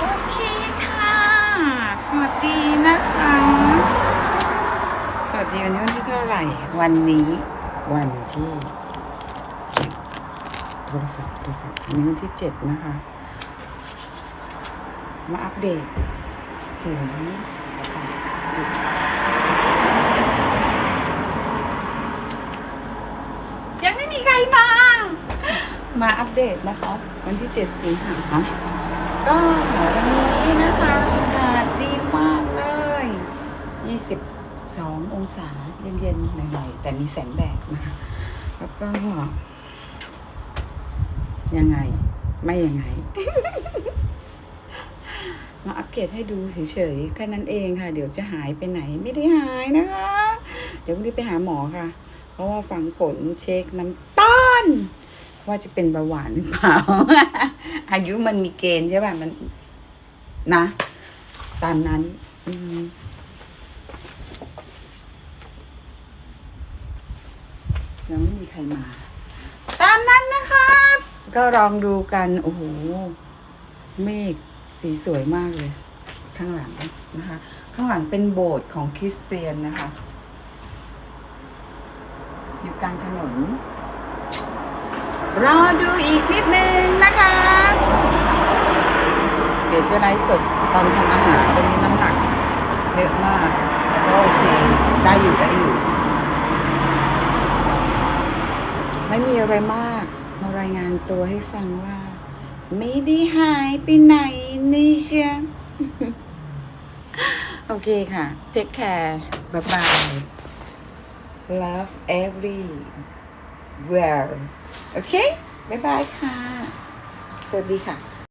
โอเคค่ะ สวัสดีนะคะ สวัสดีวันนี้วันที่เท่าไหร่ วันนี้วันที่โทรศัพท์โทรศัพท์วันนี้วันที่เจ็ดนะคะ มาอัปเดตถึงยังไม่มีใครมามาอัปเดตนะคะ วันที่7สิงหา ก็วันนี้นะคะอากาศดีมากเลย 22 องศาเย็นๆหน่อยๆแต่มีแสงแดดนะคะแล้วก็ ยังไง ไม่ยังไง มาอัปเกรดให้ดูเฉยๆแค่นั้นเองค่ะ เดี๋ยวจะหายไปไหนไม่ได้หายนะคะ เดี๋ยววันนี้ไปหาหมอค่ะ เพราะว่าฟังผลเช็คน้ำตาล ว่าจะเป็นเบาหวานหรือเปล่า อายุมันมีเกณฑ์ใช่ป่ะมันนะ ตามนั้น อืมยังไม่มีใครมา ตามนั้นนะคะก็ลองดูกัน โอ้โห เมฆสีสวยมากเลย ข้างหลังนะคะ ข้างหลังเป็นโบสถ์ของคริสเตียนนะคะ อยู่กลางถนน รอดูอีกนิดนึงนะคะ เดี๋ยวจะไลฟ์สดตอนทำอาหารตรงนี้น้ำหนักเยอะมากแต่ก็โอเค ได้อยู่ได้อยู่ ไม่มีอะไรมาก มารายงานตัวให้ฟังว่า ไม่ได้หายไปไหนนี่เชียโอเคค่ะ take care bye bye love where โอเค บ๊ายบายค่ะ สวัสดีค่ะ